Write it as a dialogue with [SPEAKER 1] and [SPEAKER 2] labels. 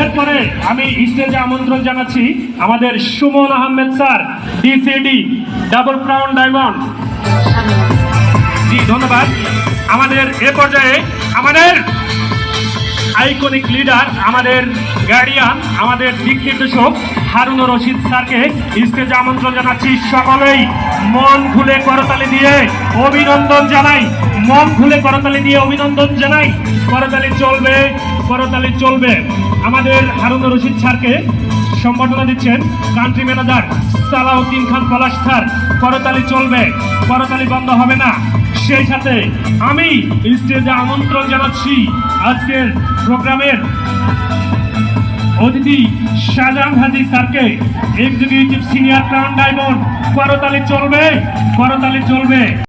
[SPEAKER 1] এরপরে আমি স্টেজে আমন্ত্রণ জানাচ্ছি আমাদের Suman Ahmed sir DCD double crown diamond ji, ধন্যবাদ। আমাদের এ পর্যায়ে আমাদের আইকনিক লিডার আমাদের গার্ডিয়ান আমাদের দিক হারুনুর রশিদ স্যারকে স্টেজে আমন্ত্রণ জানাচ্ছি সকলেই। মন খুলে করতালি দিয়ে অভিনন্দন জানাই। মন খুলে করতালি দিয়ে অভিনন্দন জানাই। করতালি চলবে। করতালি চলবে। আমাদের হারুনুর রশিদ স্যারকে সম্বর্ধনা দিচ্ছেন country manager Salauddin Khan Palash sir. করতালি চলবে। করতালি বন্ধ হবে না। সেই সাথে আমি স্টেজে আমন্ত্রণ জানাচ্ছি আজকের প্রোগ্রামের অতিথি শাহজাহান হাজি স্যারকে। এক্সিকিউটিভ সিনিয়র ক্রাউন ডায়মন্ড করতালি চলবে। করতালি চলবে।